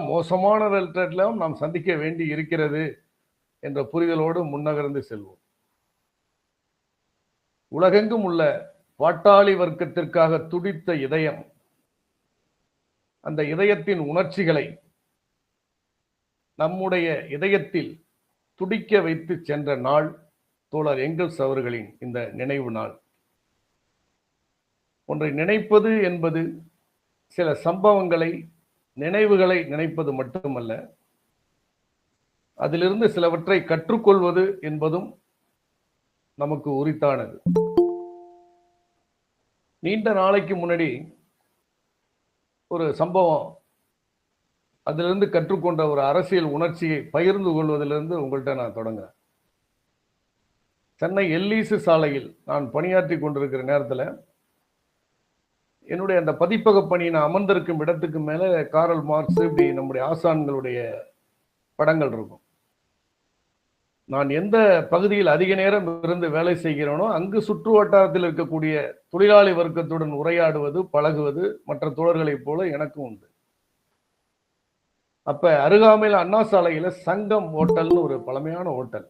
மோசமானவற்றெல்லாம் நாம் சந்திக்க வேண்டி இருக்கிறது என்ற புரிதலோடு முன்னகர்ந்து செல்வோம். உலகெங்கும் உள்ள பாட்டாளி வர்க்கத்திற்காக துடித்த இதயம் அந்த இதயத்தின் உணர்ச்சிகளை நம்முடைய இதயத்தில் துடிக்க வைத்து சென்ற நாள் தோழர் எங்கல்ஸ் அவர்களின் இந்த நினைவு நாள். ஒன்றை நினைப்பது என்பது சில சம்பவங்களை நினைவுகளை நினைப்பது மட்டுமல்ல அதிலிருந்து சிலவற்றை கற்றுக்கொள்வது என்பதும் நமக்கு உரித்தானது. நீண்ட நாளைக்கு முன்னாடி ஒரு சம்பவம் அதிலிருந்து கற்றுக்கொண்ட ஒரு அரசியல் உணர்ச்சியை பகிர்ந்து கொள்வதிலிருந்து உங்கள்கிட்ட நான் தொடங்குறேன். சென்னை எல்லீசு சாலையில் நான் பணியாற்றி கொண்டிருக்கிற நேரத்தில் என்னுடைய அந்த பதிப்பக பணி நான் அமர்ந்திருக்கும் இடத்துக்கு மேலே காரல் மார்க்ஸ் இப்படி நம்முடைய ஆசான்களுடைய படங்கள் இருக்கும். நான் எந்த பகுதியில் அதிக நேரம் இருந்து வேலை செய்கிறேனோ அங்கு சுற்று வட்டாரத்தில் இருக்கக்கூடிய தொழிலாளி வர்க்கத்துடன் உரையாடுவது பழகுவது மற்ற தோழர்களைப் போல எனக்கும் உண்டு. அப்ப அருகாமையில் அண்ணா சாலையில சங்கம் ஹோட்டல்னு ஒரு பழமையான ஹோட்டல்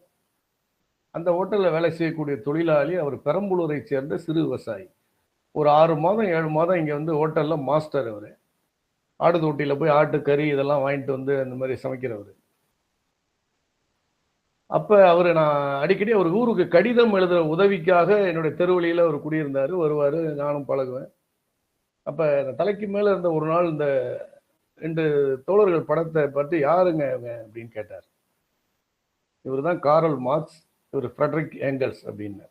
அந்த ஹோட்டல்ல வேலை செய்யக்கூடிய தொழிலாளி அவர் பெரம்பலூரை சேர்ந்த சிறு விவசாயி. ஒரு ஆறு மாதம் ஏழு மாதம் இங்கே வந்து ஹோட்டலில் மாஸ்டர் அவர். ஆடு தொட்டியில் போய் ஆட்டு கறி இதெல்லாம் வாங்கிட்டு வந்து அந்த மாதிரி சமைக்கிறவர். அப்போ அவர் நான் அடிக்கடி அவர் ஊருக்கு கடிதம் எழுதுகிற உதவிக்காக என்னுடைய தெருவழியில் அவர் குடியிருந்தார். வருவார் நானும் பழகுவேன். அப்போ இந்த தலைக்கு மேலே இருந்த ஒரு நாள் இந்த ரெண்டு தோழர்கள் படத்தை பற்றி யாருங்க அப்படின்னு கேட்டார். இவர் தான் காரல் மார்க்ஸ் இவர் ஃப்ரெட்ரிக் ஏங்கல்ஸ் அப்படின்னு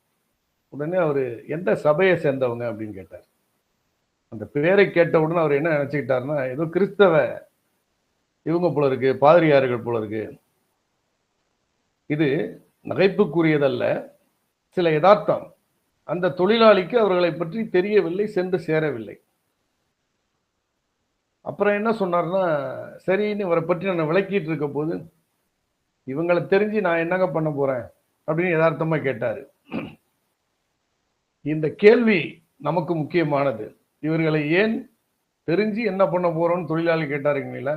உடனே அவர் எந்த சபையை சேர்ந்தவங்க? அப்படின்னு கேட்டார். அந்த பேரை கேட்ட உடனே அவர் என்ன நினைச்சுக்கிட்டாருன்னா ஏதோ கிறிஸ்தவ இவங்க போல இருக்கு பாதிரியார்கள் போல இருக்கு. இது நகைப்புக்குரியதல்ல. சில யதார்த்தம். அந்த தொழிலாளிக்கு அவர்களை பற்றி தெரியவில்லை சென்று சேரவில்லை. அப்புறம் என்ன சொன்னார்னா சரின்னு இவரை பற்றி நான் விளக்கிட்டு இருக்க போது இவங்களை தெரிஞ்சு நான் என்னங்க பண்ண போறேன்? அப்படின்னு யதார்த்தமா கேட்டாரு. இந்த கேள்வி நமக்கு முக்கியமானது. இவர்களை ஏன் தெரிஞ்சு என்ன பண்ண போறோம்னு தொழிலாளி கேட்டாருங்களா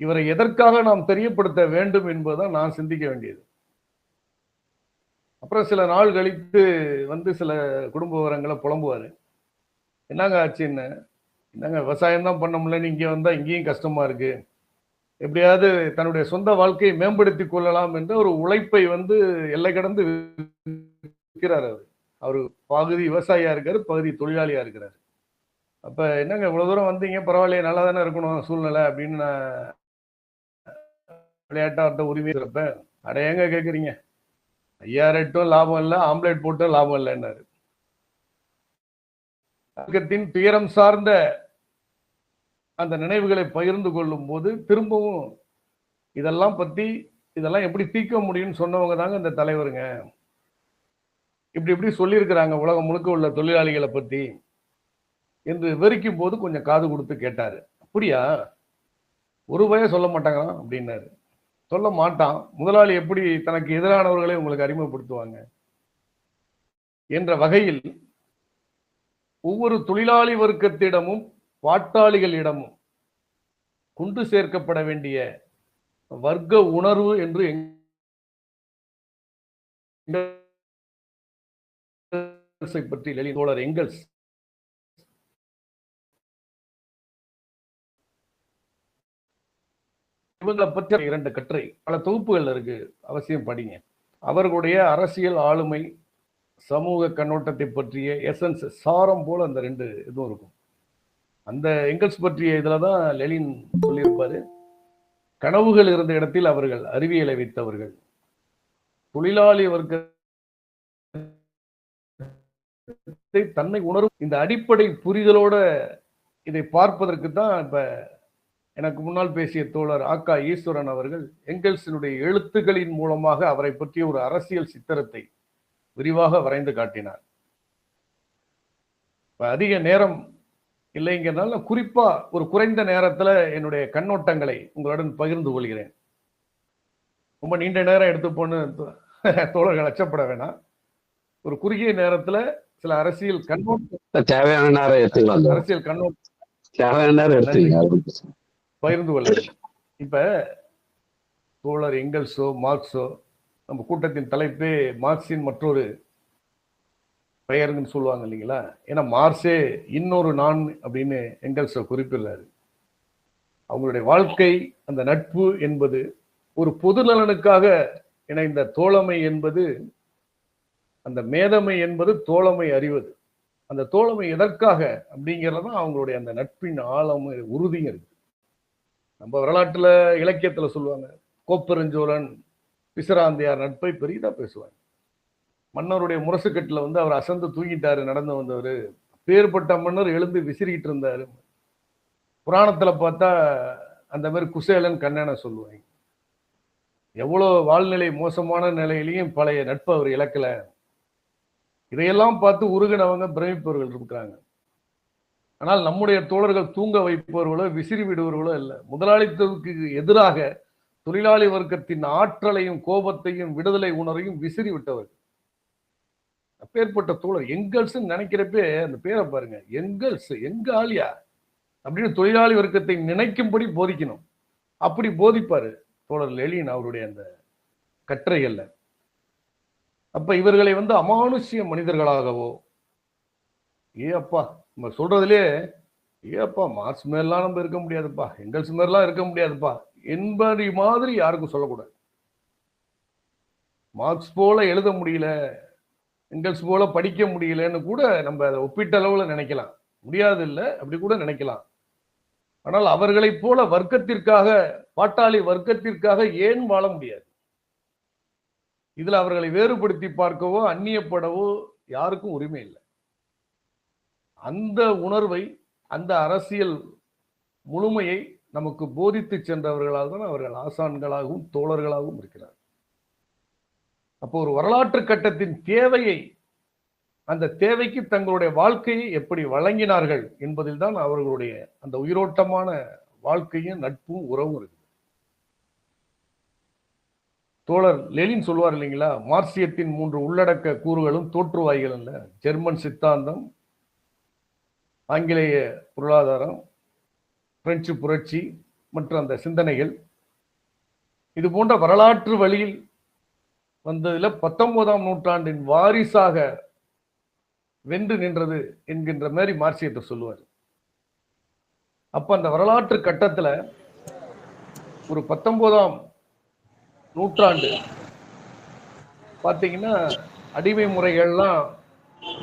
இவரை எதற்காக நாம் தெரியப்படுத்த வேண்டும் என்பதுதான் நான் சிந்திக்க வேண்டியது. அப்புறம் சில நாள் கழித்து வந்து சில குடும்ப விவரங்களை புலம்புவார். என்னங்க ஆச்சுன்னு? என்னங்க விவசாயம் தான் பண்ண முடியல இங்கே வந்தால் இங்கேயும் கஷ்டமாக இருக்கு. எப்படியாவது தன்னுடைய சொந்த வாழ்க்கையை மேம்படுத்தி கொள்ளலாம் என்ற ஒரு உழைப்பை வந்து எல்லை கடந்து விற்கிறார் அவர். அவர் பகுதி விவசாயியாக இருக்கார் பகுதி தொழிலாளியாக இருக்கிறார் அப்போ என்னங்க இவ்வளோ தூரம் வந்தீங்க? பரவாயில்லையே நல்லா தானே இருக்கணும் சூழ்நிலை அப்படின்னு நான் விளையாட்டா உரிமை இருக்கிறப்ப அட ஏங்க கேட்குறீங்க ஐயாயிரட்டும் லாபம் இல்லை ஆம்லேட் போட்டும் லாபம் இல்லைன்னாரு. தர்க்கத்தின் துயரம் சார்ந்த அந்த நினைவுகளை பகிர்ந்து கொள்ளும் போது திரும்பவும் இதெல்லாம் பற்றி இதெல்லாம் எப்படி தீர்க்க முடியும்னு சொன்னவங்க தாங்க இந்த தலைவருங்க. இப்படி இப்படி சொல்லியிருக்கிறாங்க உலகம் முழுக்க உள்ள தொழிலாளிகளை பத்தி என்று விவரிக்கும் போது கொஞ்சம் காது கொடுத்து கேட்டார். அப்படியா? ஒரு பய சொல்ல மாட்டாங்களாம்? அப்படின்னாரு. சொல்ல மாட்டான். முதலாளி எப்படி தனக்கு எதிரானவர்களை உங்களுக்கு அறிமுகப்படுத்துவாங்க? என்ற வகையில் ஒவ்வொரு தொழிலாளி வர்க்கத்திடமும் பாட்டாளிகளிடமும் கொண்டு சேர்க்கப்பட வேண்டிய வர்க்க உணர்வு என்று எங்கல்ஸை பற்றி லெனின் தோழர் எங்கல்ஸ்? இவங்களை பற்றி இரண்டு கட்டுரை. பல தொகுப்புகள் இருக்கு. அவசியம் படிங்க. அவர்களுடைய அரசியல் ஆளுமை சமூக கண்ணோட்டத்தை பற்றிய எசன்ஸ் சாரம் போல அந்த ரெண்டு இதுவும் இருக்கும். அந்த எங்கல்ஸ் பற்றிய இதில் தான் லெலின் சொல்லியிருப்பாரு. கனவுகள் இருந்த இடத்தில் அவர்கள் அறிவியலை வைத்தவர்கள். தொழிலாளி வர்க்க வர்க்கத்தை தன்னை உணரும் இந்த அடிப்படை புரிதலோட இதை பார்ப்பதற்கு தான் இப்ப எனக்கு முன்னால் பேசிய தோழர் ஆக்கா ஈஸ்வரன் அவர்கள் எங்கெல்ஸினுடைய எழுத்துக்களின் மூலமாக அவரை பற்றிய ஒரு அரசியல் சித்திரத்தை விரிவாக வரைந்து காட்டினார். இப்ப அதிக நேரம் இல்லைங்கிறதுனால குறிப்பா ஒரு குறைந்த நேரத்துல என்னுடைய கண்ணோட்டங்களை உங்களுடன் பகிர்ந்து கொள்கிறேன். ரொம்ப நீண்ட நேரம் எடுத்து போன்னு தோழர்கள் அச்சப்பட வேணாம். ஒரு குறுகிய நேரத்துல சில அரசியல் கண்ணோட்டம் தேவையான அரசியல் கண்ணோட்டம் தேவையான பகிர்ந்து கொள்ள. இப்ப தோழர் எங்கல்ஸோ மார்க்ஸோ நம்ம கூட்டத்தின் தலைப்பே மார்க்சின் மற்றொரு பெயருங்கன்னு சொல்லுவாங்க இல்லைங்களா? ஏன்னா மார்க்ஸே இன்னொரு நான் அப்படின்னு எங்கல்ஸோ குறிப்பிடுறாரு. அவங்களுடைய வாழ்க்கை அந்த நட்பு என்பது ஒரு பொது நலனுக்காக இணைந்த தோழமை என்பது அந்த மேதமை என்பது தோழமை அறிவது. அந்த தோழமை எதற்காக அப்படிங்கிறது தான் அவங்களுடைய அந்த நட்பின் ஆழம் உறுதியும் இருக்கு. நம்ம வரலாற்றில் இலக்கியத்தில் சொல்லுவாங்க கோப்பெருஞ்சோழன் பிசராந்தியார் நட்பை பெரியதாக பேசுவாங்க மன்னருடைய முரசுக்கட்டில் வந்து அவர் அசந்து தூங்கிட்டாரு நடந்து வந்தவர். பேர்பட்ட மன்னர் எழுந்து விசிறிக்கிட்டு இருந்தார். புராணத்தில் பார்த்தா அந்த மாதிரி குசேலன் கண்ணனை சொல்லுவாங்க. எவ்வளோ வாழ்நிலை மோசமான நிலையிலையும் பழைய நட்பு அவர் இழக்கல. இதையெல்லாம் பார்த்து உருகினவங்க பிரமிப்பவர்கள் இருக்கிறாங்க. ஆனால் நம்முடைய தோழர்கள் தூங்க வைப்பவர்களோ விசிறி விடுவர்களோ இல்லை. முதலாளித்துவத்துக்கு எதிராக தொழிலாளி வர்க்கத்தின் ஆற்றலையும் கோபத்தையும் விடுதலை உணரையும் விசிறி விட்டவர்கள். அப்பேற்பட்ட தோழர் எங்கள்ஸ் நினைக்கிறப்பே அந்த பேரை பாருங்க. எங்கல்ஸ் எங்க ஆலியா அப்படின்னு தொழிலாளி வர்க்கத்தை நினைக்கும்படி போதிக்கணும். அப்படி போதிப்பாரு தோழர் லெலின் அவருடைய அந்த கட்டுரைகள்ல அப்ப இவர்களை வந்து அமானுஷ்ய மனிதர்களாகவோ ஏ அப்பா நம்ம சொல்றதுலே ஏ அப்பா மார்க்ஸ் மேலாம் நம்ம இருக்க முடியாதுப்பா எங்கல்ஸ் மேலாம் இருக்க முடியாதுப்பா என்பது மாதிரி யாருக்கும் சொல்லக்கூடாது. மார்க்ஸ் போல எழுத முடியல எங்கல்ஸ் போல படிக்க முடியலன்னு கூட நம்ம அதை ஒப்பீட்டளவுல நினைக்கலாம். முடியாது இல்லை அப்படி கூட நினைக்கலாம். ஆனால் அவர்களைப் போல வர்க்கத்திற்காக பாட்டாளி வர்க்கத்திற்காக ஏன் வாழ முடியாது? இதுல அவர்களை வேறுபடுத்தி பார்க்கவோ அந்நியப்படவோ யாருக்கும் உரிமை இல்லை. அந்த உணர்வை அந்த அரசியல் முழுமையை நமக்கு போதித்து சென்றவர்களால் தான் அவர்கள் ஆசான்களாகவும் தோழர்களாகவும் இருக்கிறார் அப்போ ஒரு வரலாற்று கட்டத்தின் தேவையை அந்த தேவைக்கு தங்களுடைய வாழ்க்கையை எப்படி வழங்கினார்கள் என்பதில் தான் அவர்களுடைய அந்த உயிரோட்டமான வாழ்க்கையும் நட்பும் உறவும் இருக்கு தோழர் லெலின் சொல்வார் இல்லைங்களா? மார்க்சியத்தின் மூன்று உள்ளடக்க கூறுகளும் தோற்றுவாய்கள் அல்ல. ஜெர்மன் சித்தாந்தம் ஆங்கிலேய பொருளாதாரம் பிரெஞ்சு புரட்சி மற்றும் அந்த சிந்தனைகள். இது போன்ற வரலாற்று வழியில் வந்ததுல பத்தொன்பதாம் நூற்றாண்டின் வாரிசாக வென்று நின்றது என்கின்ற மாதிரி மார்க்சியத்தை சொல்லுவார். அப்ப அந்த வரலாற்று கட்டத்தில் ஒரு பத்தொன்பதாம் நூற்றாண்டு. பார்த்தீங்கன்னா அடிமை முறைகள்லாம்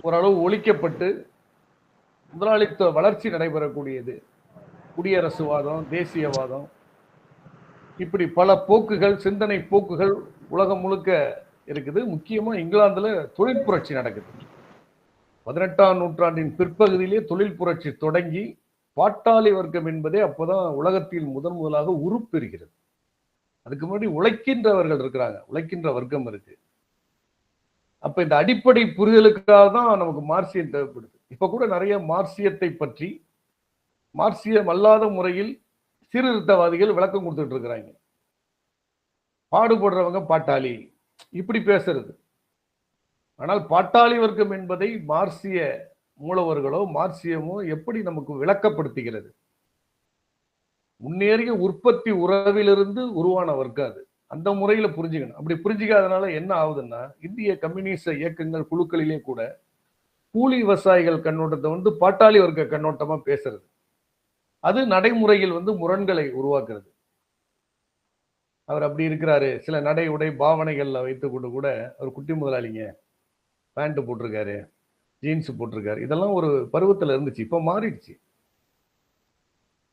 ஓரளவு ஒழிக்கப்பட்டு முதலாளித்துவ வளர்ச்சி நடைபெறக்கூடியது. குடியரசுவாதம் தேசியவாதம். இப்படி பல போக்குகள் சிந்தனை போக்குகள் உலகம் முழுக்க இருக்குது. முக்கியமாக இங்கிலாந்தில் தொழில் புரட்சி நடக்குது. பதினெட்டாம் நூற்றாண்டின் பிற்பகுதியிலே தொழில் புரட்சி தொடங்கி பாட்டாளி வர்க்கம் என்பதே அப்போதான் உலகத்தில் முதன் முதலாக உருப்பெறுகிறது. அதுக்கு முன்னாடி உழைக்கின்றவர்கள் இருக்கிறாங்க. உழைக்கின்ற வர்க்கம் இருக்கு. அப்ப இந்த அடிப்படை புரிதலுக்காக தான் நமக்கு மார்சியம் தேவைப்படுது. இப்ப கூட நிறைய மார்சியத்தை பற்றி மார்சியம் அல்லாத முறையில் சீர்திருத்தவாதிகள் விளக்கம் கொடுத்துட்டு இருக்கிறாங்க. பாடுபடுறவங்க பாட்டாளி. இப்படி பேசுறது. ஆனால் பாட்டாளி வர்க்கம் என்பதை மார்சிய மூலவர்களோ மார்சியமோ எப்படி நமக்கு விளக்கப்படுத்துகிறது? முன்னேறிய உற்பத்தி உறவிலிருந்து உருவான வர்க்கம் அது. அந்த முறையில புரிஞ்சுக்கணும். அப்படி புரிஞ்சுக்காதனால என்ன ஆகுதுன்னா இந்திய கம்யூனிஸ்ட இயக்கங்கள் குழுக்களிலே கூட கூலி விவசாயிகள் கண்ணோட்டத்தை வந்து பாட்டாளி வர்க்க கண்ணோட்டமா பேசுறது. அது நடைமுறையில் வந்து முரண்களை உருவாக்குறது. அவர் அப்படி இருக்கிறாரு. சில நடை உடை பாவனைகள்ல வைத்து கொண்டு கூட அவர் குட்டி முதலாளிங்க பேண்ட் போட்டிருக்காரு ஜீன்ஸ் போட்டிருக்காரு. இதெல்லாம் ஒரு பருவத்துல இருந்துச்சு. இப்ப மாறிடுச்சு.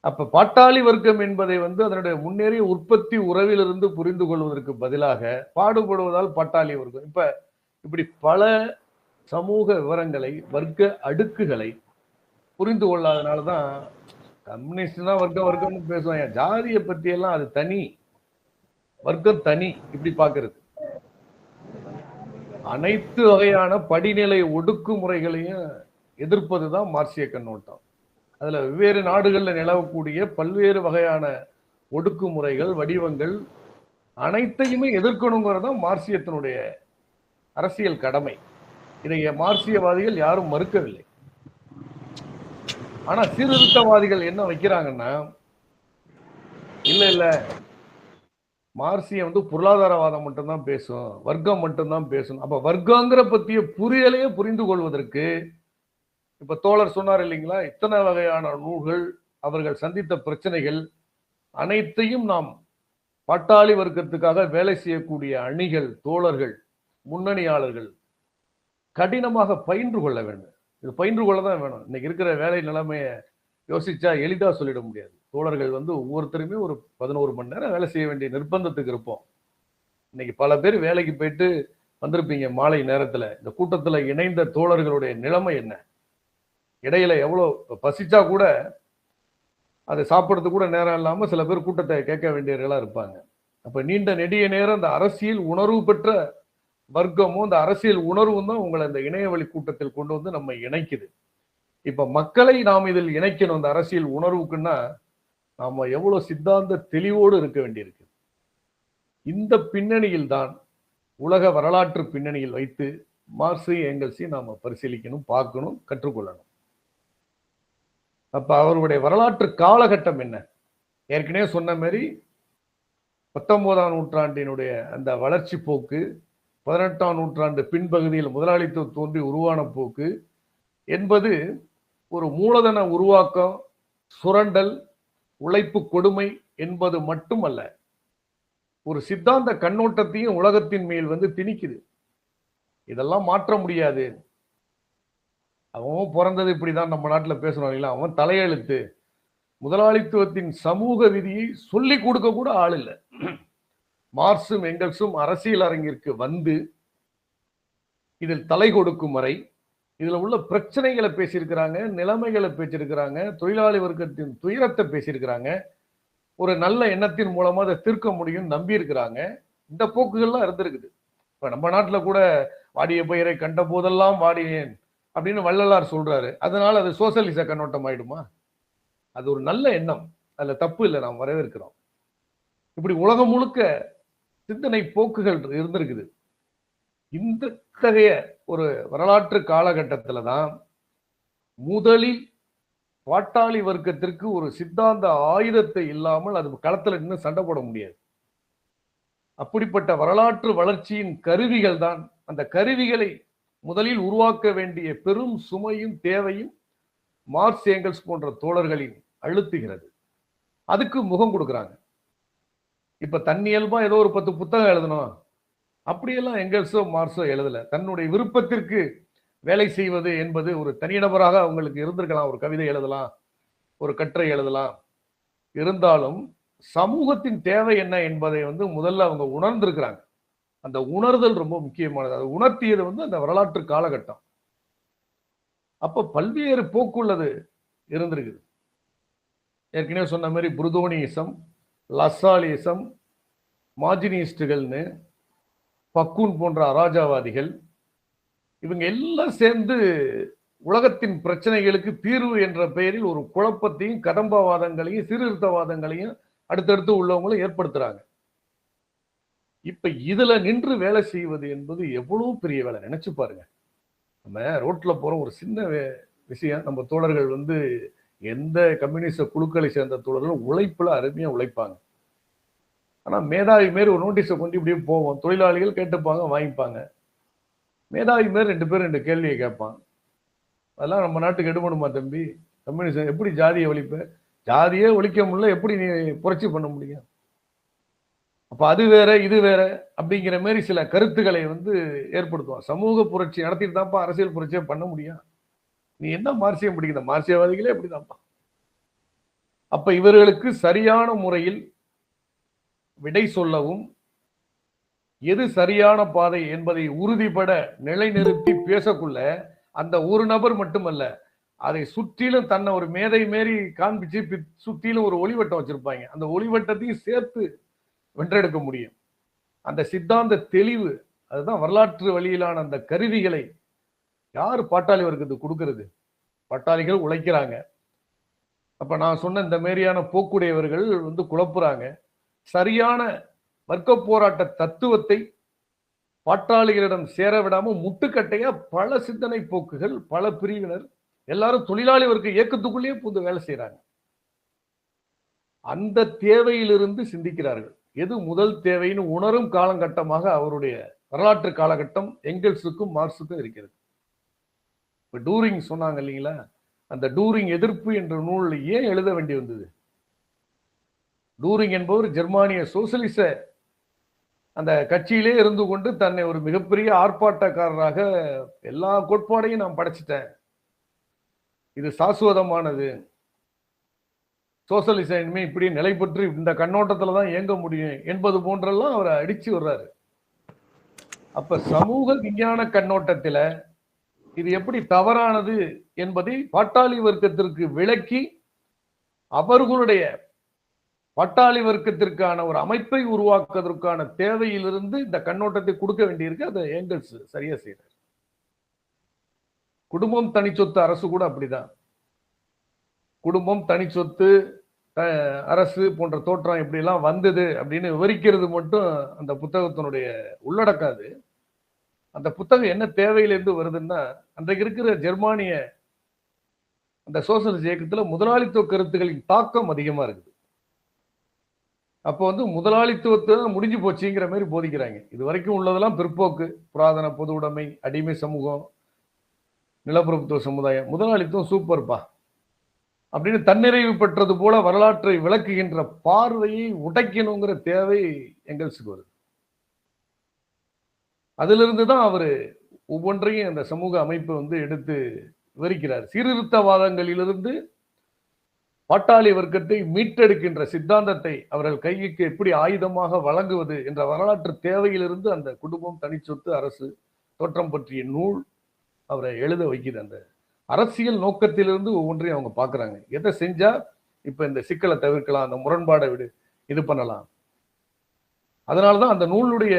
அப்ப பாட்டாளி வர்க்கம் என்பதை வந்து அதனுடைய முன்னேறிய உற்பத்தி உறவிலிருந்து புரிந்து கொள்வதற்கு பதிலாக பாடுபடுவதால் பாட்டாளி வர்க்கம். இப்ப இப்படி பல சமூக விவரங்களை வர்க்க அடுக்குகளை புரிந்து கொள்ளாதனாலதான் கம்யூனிஸ்ட் தான் வர்க்கம் வர்க்கம்னு பேசுவாங்க. ஜாதியை பத்தி எல்லாம் அது தனி. வர்க்கம் தனி இப்படி பாக்குறது அனைத்து வகையான படிநிலை ஒடுக்குமுறைகளையும் எதிர்ப்பதுதான் மார்க்சிய கண்ணோட்டம். அதுல வெவ்வேறு நாடுகள்ல நிலவக்கூடிய பல்வேறு வகையான ஒடுக்குமுறைகள் வடிவங்கள் அனைத்தையுமே எதிர்க்கணுங்கிறது தான் அரசியல் கடமை. இதை மார்க்சியவாதிகள் யாரும் மறுக்கவில்லை. ஆனா சீர்திருத்தவாதிகள் என்ன வைக்கிறாங்கன்னா இல்ல இல்ல. மார்சியம் வந்து பொருளாதாரவாதம் மட்டும்தான் பேசும் வர்க்கம் மட்டும்தான் பேசும். அப்ப வர்க்கங்கிற பத்திய புரியலையே புரிந்து கொள்வதற்கு இப்ப தோழர் சொன்னார் இல்லைங்களா? இத்தனை வகையான நூல்கள் அவர்கள் சந்தித்த பிரச்சனைகள் அனைத்தையும் நாம் பட்டாளி வர்க்கத்துக்காக வேலை செய்யக்கூடிய அணிகள் தோழர்கள் முன்னணியாளர்கள் கடினமாக பயின்று கொள்ள வேண்டும். இது பயின்று கொள்ள தான் வேணும். இன்னைக்கு இருக்கிற வேலை நிலைமையை யோசிச்சா எளிதா சொல்லிட முடியாது. தோழர்கள் வந்து ஒவ்வொருத்தருமே ஒரு பதினோரு மணி நேரம் வேலை செய்ய வேண்டிய நிர்பந்தத்துக்கு இருப்போம். இன்னைக்கு பல பேர் வேலைக்கு போயிட்டு வந்திருப்பீங்க மாலை நேரத்தில். இந்த கூட்டத்தில் இணைந்த தோழர்களுடைய நிலைமை என்ன? இடையில எவ்வளோ பசிச்சா கூட அதை சாப்பிட்றதுக்கு கூட நேரம் இல்லாமல் சில பேர் கூட்டத்தை கேட்க வேண்டியவர்களாக இருப்பாங்க. அப்போ நீண்ட நெடிய நேரம் அந்த அரசியல் உணர்வு பெற்ற வர்க்கமும் இந்த அரசியல் உணர்வும் தான் உங்களை இந்த இணையவழி கூட்டத்தில் கொண்டு வந்து நம்ம இணைக்குது. இப்போ மக்களை நாம் இதில் இணைக்கணும் இந்த அரசியல் உணர்வுக்குன்னா நாம் எவ்வளோ சித்தாந்த தெளிவோடு இருக்க வேண்டியிருக்கு. இந்த பின்னணியில் தான் உலக வரலாற்று பின்னணியில் வைத்து மார்க்ஸை எங்கல்ஸையும் நாம் பரிசீலிக்கணும் பார்க்கணும் கற்றுக்கொள்ளணும். அப்போ அவருடைய வரலாற்று காலகட்டம் என்ன? ஏற்கனவே சொன்ன மாதிரி பத்தொன்பதாம் நூற்றாண்டினுடைய அந்த வளர்ச்சி போக்கு பதினெட்டாம் நூற்றாண்டு பின்பகுதியில் முதலாளித்துவம் தோன்றி உருவான போக்கு என்பது ஒரு மூலதன உருவாக்கம் சுரண்டல் உழைப்பு கொடுமை என்பது மட்டுமல்ல ஒரு சித்தாந்த கண்ணோட்டத்தையும் உலகத்தின் மேல் வந்து திணிக்குது. இதெல்லாம் மாற்ற முடியாது. அவன் பிறந்தது இப்படி தான் நம்ம நாட்டில் பேசுகிறோம் இல்லை அவன் தலையெழுத்து. முதலாளித்துவத்தின் சமூக விதியை சொல்லி கொடுக்க கூட ஆள் இல்லை. மார்க்சும் எங்கல்ஸும் அரசியல் அரங்கிற்கு வந்து இதில் தலை கொடுக்கும் வரை இதில் உள்ள பிரச்சனைகளை பேசியிருக்கிறாங்க நிலைமைகளை பேசியிருக்கிறாங்க தொழிலாளி வர்க்கத்தின் துயரத்தை பேசியிருக்கிறாங்க. ஒரு நல்ல எண்ணத்தின் மூலமாக அதை தீர்க்க முடியும் நம்பி இருக்கிறாங்க இந்த போக்குகள்லாம் இருந்திருக்குது. இப்போ நம்ம நாட்டில் கூட வாடிய பயிரை கண்ட போதெல்லாம் வாடியேன் அப்படின்னு வள்ளலார் சொல்றாரு. அதனால அது சோசியலிச கண்ணோட்டம் ஆயிடுமா? அது ஒரு நல்ல எண்ணம். அதுல தப்பு இல்லை நாம் வரவேற்கிறோம். இப்படி உலகம் முழுக்க சிந்தனை போக்குகள் இருந்திருக்குது. இத்தகைய ஒரு வரலாற்று காலகட்டத்தில் தான் முதலில் பாட்டாளி வர்க்கத்திற்கு ஒரு சித்தாந்த ஆயுதத்தை இல்லாமல் அது களத்தில் நின்று சண்டை போட முடியாது. அப்படிப்பட்ட வரலாற்று வளர்ச்சியின் கருவிகள் தான் அந்த கருவிகளை முதலில் உருவாக்க வேண்டிய பெரும் சுமையும் தேவையும் மார்க்ஸ் ஏங்கல்ஸ் போன்ற தோழர்களின் அழுத்துகிறது. அதுக்கு முகம் கொடுக்குறாங்க. இப்ப தன்னியல்பா ஏதோ ஒரு பத்து புத்தகம் எழுதணும். அப்படியெல்லாம் எங்கல்ஸோ மார்க்ஸோ எழுதல. தன்னுடைய விருப்பத்திற்கு வேலை செய்வது என்பது ஒரு தனிநபராக அவங்களுக்கு இருந்திருக்கலாம். ஒரு கவிதை எழுதலாம். ஒரு கட்டுரை எழுதலாம். இருந்தாலும் சமூகத்தின் தேவை என்ன என்பதை வந்து முதல்ல அவங்க உணர்ந்திருக்கிறாங்க. அந்த உணர்தல் ரொம்ப முக்கியமானது. அது உணர்த்தியது வந்து அந்த வரலாற்று காலகட்டம். அப்ப பல்வேறு போக்குள்ளது இருந்திருக்குது. ஏற்கனவே சொன்ன மாதிரி புருதோனியிசம் லசாலிசம் மாஜினிஸ்டுகள்னு பக்கூன் போன்ற அராஜாவாதிகள் இவங்க எல்லாம் சேர்ந்து உலகத்தின் பிரச்சனைகளுக்கு தீர்வு என்ற பெயரில் ஒரு குழப்பத்தையும் கடம்பவாதங்களையும் சீர்திருத்தவாதங்களையும் அடுத்தடுத்து உள்ளவங்களும் ஏற்படுத்துறாங்க. இப்ப இதுல நின்று வேலை செய்வது என்பது எவ்வளவு பெரிய வேலை? நினைச்சு பாருங்க. நம்ம ரோட்ல போற ஒரு சின்ன விஷயம் நம்ம தோழர்கள் வந்து எந்த கம்யூனிஸ்ட குழுக்களை சேர்ந்த தோழர்களும் உழைப்புல அருமையா உழைப்பாங்க. ஆனா மேதாவி மாரி ஒரு நோட்டீஸை கொண்டு இப்படியே போவோம். தொழிலாளிகள் கேட்டுப்பாங்க வாங்கிப்பாங்க. மேதாவி மாரி ரெண்டு பேரும் ரெண்டு கேள்வியை கேட்பான் அதெல்லாம் நம்ம நாட்டுக்கு எடுபடுமா தம்பி? கம்யூனிஸ்ட் எப்படி ஜாதியை ஒழிப்ப? ஜாதியே ஒழிக்க முடியல எப்படி நீ புரட்சி பண்ண முடியும்? அப்ப அது வேற இது வேற அப்படிங்கிற மாதிரி சில கருத்துக்களை வந்து ஏற்படுத்துவான் சமூக புரட்சி நடத்திட்டு தான்ப்பா அரசியல் புரட்சியை பண்ண முடியும். நீ என்ன மார்சியம் பிடிக்கிற? மார்சியவாதிகளே அப்படிதான்ப்பா. அப்ப இவர்களுக்கு சரியான முறையில் விடை சொல்லவும் எது சரியான பாதை என்பதை உறுதிபட நிலைநிறுத்தி பேசக்குள்ள அந்த ஒரு நபர் மட்டுமல்ல அதை சுற்றிலும் தன்னை ஒரு மேதை மாரி காண்பிச்சு பி- சுற்றிலும் ஒரு ஒளிவட்டம் வச்சிருப்பாங்க. அந்த ஒளிவட்டத்தையும் சேர்த்து வென்றெடுக்க முடியும். அந்த சித்தாந்த தெளிவு அதுதான் வரலாற்று வழியிலான அந்த கருவிகளை யார் பாட்டாளி வர்க்கத்துக்கு கொடுக்கறது? பட்டாளிகள் உழைக்கிறாங்க. அப்ப நான் சொன்ன இந்த மாதிரியான போக்குடையவர்கள் வந்து குழப்புறாங்க. சரியான வர்க்க போராட்ட தத்துவத்தை பாட்டாளிகளிடம் சேர விடாம முட்டுக்கட்டையா பல சிந்தனை போக்குகள் பல பிரிவினர் எல்லாரும் தொழிலாளி வர்க்க இயக்கத்துக்குள்ளேயே புது வேலை செய்யறாங்க அந்த தேவையிலிருந்து சிந்திக்கிறார்கள். எது முதல் தேவைன்னு உணரும் காலகட்டமாக அவருடைய வரலாற்று காலகட்டம் எங்கெல்ஸுக்கும் மார்க்ஸுக்கும் இருக்கிறது. இப்போ டூரிங் சொன்னாங்க இல்லைங்களா? அந்த டூரிங் எதிர்ப்பு என்ற நூலில் ஏன் எழுத வேண்டி வந்தது? டூரிங் என்பவர் ஜெர்மானிய சோசியலிச அந்த கட்சியிலே இருந்து கொண்டு தன்னை ஒரு மிகப்பெரிய ஆர்ப்பாட்டக்காரராக எல்லா கோட்பாடையும் நான் படைச்சிட்டேன். இது சாஸ்வதமானது. சோசலிசம் இனிமே இப்படி நிலை பெற்று இந்த கண்ணோட்டத்தில் தான் இயங்க முடியும் என்பது போன்றெல்லாம் அவரை அடிச்சு வர்றாரு அப்ப சமூக விஞ்ஞான கண்ணோட்டத்துல இது எப்படி தவறானது என்பதை பாட்டாளி வர்க்கத்திற்கு விளக்கி அவர்களுடைய பட்டாளி வர்க்கத்திற்கான ஒரு அமைப்பை உருவாக்குவதற்கான தேவையிலிருந்து இந்த கண்ணோட்டத்தை கொடுக்க வேண்டியிருக்கு. அதை ஏங்கல்ஸ் சரியா செய்யறாரு குடும்பம் தனி சொத்து அரசு கூட அப்படிதான். குடும்பம் தனி சொத்து அரசு போன்ற தோற்றம் எப்படிலாம் வந்தது அப்படின்னு விவரிக்கிறது மட்டும் அந்த புத்தகத்தினுடைய உள்ளடக்காது அந்த புத்தகம் என்ன தேவையிலிருந்து வருதுன்னா அன்றைக்கு இருக்கிற ஜெர்மானிய அந்த சோசியலிஸ்ட் இயக்கத்தில் முதலாளித்துவ கருத்துகளின் தாக்கம் அதிகமாக இருக்குது. அப்போ வந்து முதலாளித்துவத்தை முடிஞ்சு போச்சுங்கிற மாதிரி போதிக்கிறாங்க. இது வரைக்கும் உள்ளதெல்லாம் பிற்போக்கு புராதன பொது உடைமை அடிமை சமூகம் நிலப்பிரபுத்துவ சமுதாயம் முதலாளித்துவம் சூப்பர்ப்பா. அப்படின்னு தன்னிறைவு பெற்றது போல வரலாற்றை விளக்குகின்ற பார்வையை உடைக்கணுங்கிற தேவை எங்கெல்ஸுக்கு வருது. அதிலிருந்து தான் அவர் ஒவ்வொன்றையும் அந்த சமூக அமைப்பை வந்து எடுத்து விவரிக்கிறார் சீர்திருத்தவாதங்களிலிருந்து பாட்டாளி வர்க்கத்தை மீட்டெடுக்கின்ற சித்தாந்தத்தை அவர்கள் கைக்கு எப்படி ஆயுதமாக வழங்குவது என்ற வரலாற்று தேவையிலிருந்து அந்த குடும்பம் தனிச்சொத்து அரசு தோற்றம் பற்றிய நூல் அவரை எழுத வைக்குது அந்த அரசியல் நோக்கத்திலிருந்து ஒவ்வொன்றையும் அவங்க பார்க்குறாங்க. எதை செஞ்சா இப்போ இந்த சிக்கலை தவிர்க்கலாம் அந்த முரண்பாடை விடு இது பண்ணலாம். அதனால தான் அந்த நூலுடைய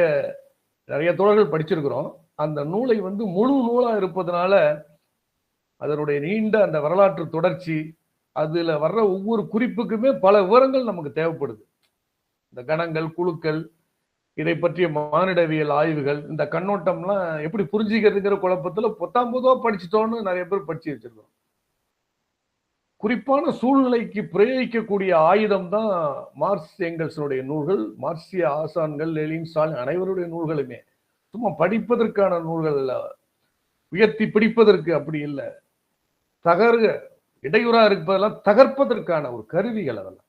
நிறைய தோழர்கள் படிச்சிருக்கிறோம். அந்த நூலை வந்து முழு நூலாக இருப்பதனால அதனுடைய நீண்ட அந்த வரலாற்று தொடர்ச்சி அதுல வர்ற ஒவ்வொரு குறிப்புக்குமே பல விவரங்கள் நமக்கு தேவைப்படுது. இந்த கணங்கள் குழுக்கள் இதை பற்றிய மானிடவியல் ஆய்வுகள் இந்த கண்ணோட்டம்லாம் எப்படி புரிஞ்சுக்கிறதுங்கிற குழப்பத்துல பத்தாம் போதோ படிச்சுட்டோன்னு நிறைய பேர் படிச்சு வச்சிருக்கோம். குறிப்பான சூழ்நிலைக்கு பிரயோகிக்கக்கூடிய ஆயுதம் தான் மார்க்ஸ் எங்கல்ஸனுடைய நூல்கள். மார்க்சிய ஆசான்கள் லெலின் ஸ்டாலின் அனைவருடைய நூல்களுமே. சும்மா படிப்பதற்கான நூல்கள் அல்ல உயர்த்தி பிடிப்பதற்கு அப்படி இல்லை. தகர்க இடையூறா இருப்பதெல்லாம் தகர்ப்பதற்கான ஒரு கருவிகள் அதெல்லாம்.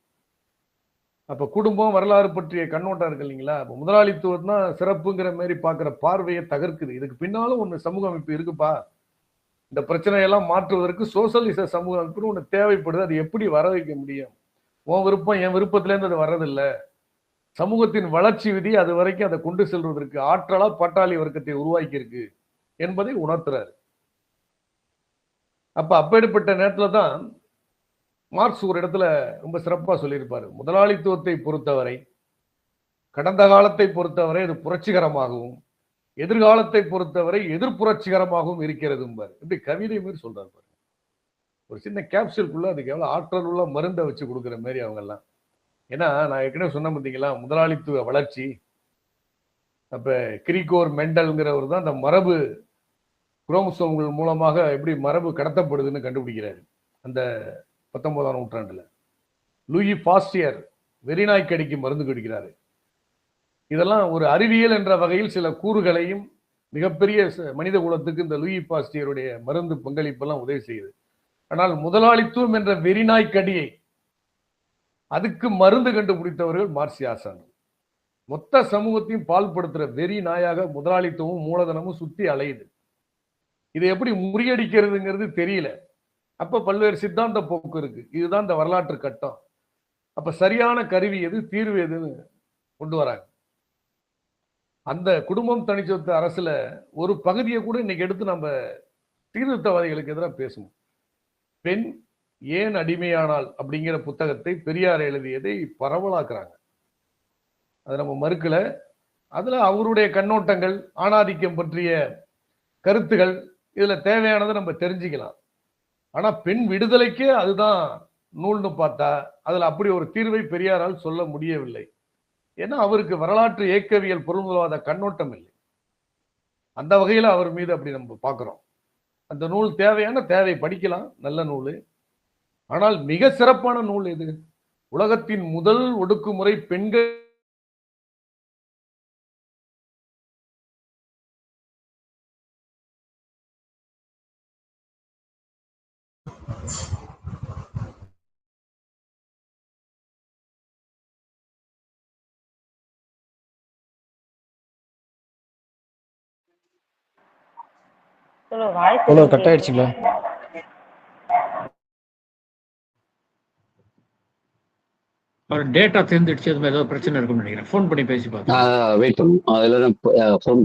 அப்போ குடும்பம் வரலாறு பற்றிய கண்ணோட்டம் இருக்கு இல்லைங்களா? இப்போ முதலாளித்துவம் தான் சிறப்புங்கிற மாதிரி பார்க்குற பார்வையை தகர்க்குது. இதுக்கு பின்னாலும் ஒன்று சமூக அமைப்பு இருக்குப்பா. இந்த பிரச்சனையெல்லாம் மாற்றுவதற்கு சோசியலிச சமூக அமைப்புன்னு ஒன்று தேவைப்படுது. அது எப்படி வர வைக்க முடியும்? உன் விருப்பம் என் விருப்பத்துலேருந்து அது வர்றதில்லை. சமூகத்தின் வளர்ச்சி விதி அது வரைக்கும் அதை கொண்டு செல்வதற்கு ஆற்றலா பட்டாளி வர்க்கத்தை உருவாக்கியிருக்கு என்பதை உணர்த்துறாரு. அப்ப அப்பேற்பட்ட நேரத்துல தான் மார்க்ஸ் ஒரு இடத்துல ரொம்ப சிறப்பாக சொல்லியிருப்பார். முதலாளித்துவத்தை பொறுத்தவரை கடந்த காலத்தை பொறுத்தவரை அது புரட்சிகரமாகவும் எதிர்காலத்தை பொறுத்தவரை எதிர்ப்புரட்சிகரமாகவும் இருக்கிறது இப்படி கவிதை மாதிரி சொல்றாரு பாருங்க. ஒரு சின்ன கேப்சூலுக்குள்ள அதுக்கு எவ்வளோ ஆற்றல் உள்ள மருந்தை வச்சு கொடுக்குற மாதிரி அவங்கெல்லாம். ஏன்னா நான் ஏற்கனவே சொன்ன பார்த்தீங்களா முதலாளித்துவ வளர்ச்சி அப்போ கிரிகோர் மெண்டல்ங்கிறவர் தான் அந்த மரபு குரோமசோம்கள் மூலமாக எப்படி மரபு கடத்தப்படுதுன்னு கண்டுபிடிக்கிறாரு. அந்த பத்தொன்பதாம் நூற்றாண்டுல. லூயி பாஸ்டியர் வெறிநாய்க்கடிக்கு மருந்து குடிக்கிறாரு. இதெல்லாம் ஒரு அறிவியல் என்ற வகையில் சில கூறுகளையும் மிகப்பெரிய மனித குலத்துக்கு இந்த லூயி பாஸ்டியருடைய மருந்து பங்களிப்பெல்லாம் உதவி செய்யுது. ஆனால் முதலாளித்துவம் என்ற வெறிநாய்க்கடியை அதுக்கு மருந்து கண்டுபிடித்தவர்கள் மார்சியாசான் மொத்த சமூகத்தையும் பால்படுத்துற வெறி நாயாக முதலாளித்துவமும் மூலதனமும் சுத்தி அலையுது. இதை எப்படி முறியடிக்கிறதுங்கிறது தெரியல. அப்ப பல்வேறு சித்தாந்த போக்கு இருக்கு. இதுதான் இந்த வரலாற்று கட்டம். அப்ப சரியான கருவி எது தீர்வு எதுன்னு கொண்டு வராங்க. அந்த குடும்பம் தனிச்சொத்து அரசுல ஒரு பகுதியை கூட இன்னைக்கு எடுத்து நம்ம சீர்திருத்தவாதிகளுக்கு எதிராக பேசணும் பெண் ஏன் அடிமையானால் அப்படிங்கிற புத்தகத்தை பெரியார் எழுதியதை பரவலாக்குறாங்க. அது நம்ம மறுக்கல. அதுல அவருடைய கண்ணோட்டங்கள் ஆணாதிக்கம் பற்றிய கருத்துகள் இதுல தேவையானதை நம்ம தெரிஞ்சுக்கலாம். ஆனா பெண் விடுதலைக்கே அதுதான் நூல்னு பார்த்தா அதுல அப்படி ஒரு தீர்வை பெரியாரால் சொல்ல முடியவில்லை. ஏன்னா அவருக்கு வரலாற்று இயக்கவியல் பொருள்வாத கண்ணோட்டம் இல்லை. அந்த வகையில அவர் மீது அப்படி நம்ம பார்க்கிறோம். அந்த நூல் தேவையான தேவை படிக்கலாம் நல்ல நூல். ஆனால் மிக சிறப்பான நூல் எது? உலகத்தின் முதல் ஒடுக்குமுறை பெண்கள் ஹலோ கட் ஆயிடுச்சுங்களா அவர் டேட்டா தேர்ந்தெடுத்து அது மாதிரி ஏதோ பிரச்சனை இருக்கும்னு நினைக்கிறேன். ஃபோன் பண்ணி பேசி பார்த்தேன் வெயிட் பண்ணும் அதில் ஃபோன்